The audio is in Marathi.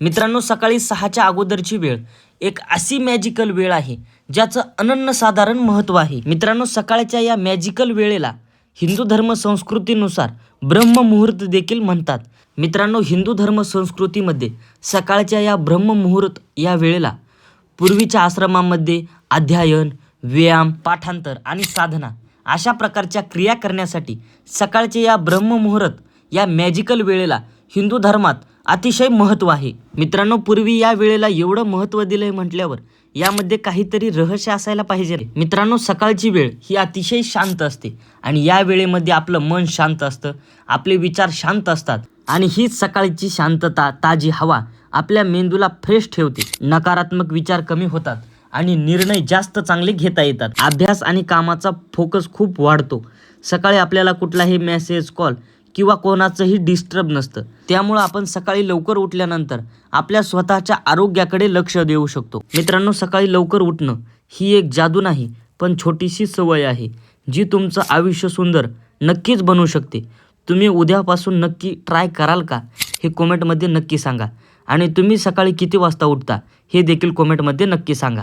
मित्रांनो सकाळी सहाच्या अगोदरची वेळ एक अशी मॅजिकल वेळ आहे ज्याचं अनन्यसाधारण महत्त्व आहे. मित्रांनो सकाळच्या या मॅजिकल वेळेला हिंदू धर्म संस्कृतीनुसार ब्रह्ममुहूर्त देखील म्हणतात. मित्रांनो हिंदू धर्म संस्कृतीमध्ये सकाळच्या या ब्रह्ममुहूर्त या वेळेला पूर्वीच्या आश्रमामध्ये अध्ययन व्यायाम पाठांतर आणि साधना अशा प्रकारच्या क्रिया करण्यासाठी सकाळचे या ब्रह्ममुहूर्त या मॅजिकल वेळेला हिंदू धर्मात अतिशय महत्त्व आहे. मित्रांनो पूर्वी या वेळेला एवढं महत्त्व दिलंय म्हटल्यावर यामध्ये काहीतरी रहस्य असायला पाहिजे. रे. मित्रांनो सकाळची वेळ ही अतिशय शांत असते आणि या वेळेमध्ये आपलं मन शांत असतं आपले विचार शांत असतात आणि हीच सकाळची शांतता ताजी हवा आपल्या मेंदूला फ्रेश ठेवते. नकारात्मक विचार कमी होतात आणि निर्णय जास्त चांगले घेता येतात. अभ्यास आणि कामाचा फोकस खूप वाढतो. सकाळी आपल्याला कुठलाही मेसेज कॉल किंवा कोणाचंही डिस्टर्ब नसतं. त्यामुळं आपण सकाळी लवकर उठल्यानंतर आपल्या स्वतःच्या आरोग्याकडे लक्ष देऊ शकतो. मित्रांनो सकाळी लवकर उठणं ही एक जादू नाही पण छोटीशी सवय आहे जी तुमचं आयुष्य सुंदर नक्कीच बनवू शकते. तुम्ही उद्यापासून नक्की ट्राय कराल का हे कॉमेंटमध्ये नक्की सांगा. आणि तुम्ही सकाळी किती वाजता उठता हे देखील कॉमेंटमध्ये नक्की सांगा.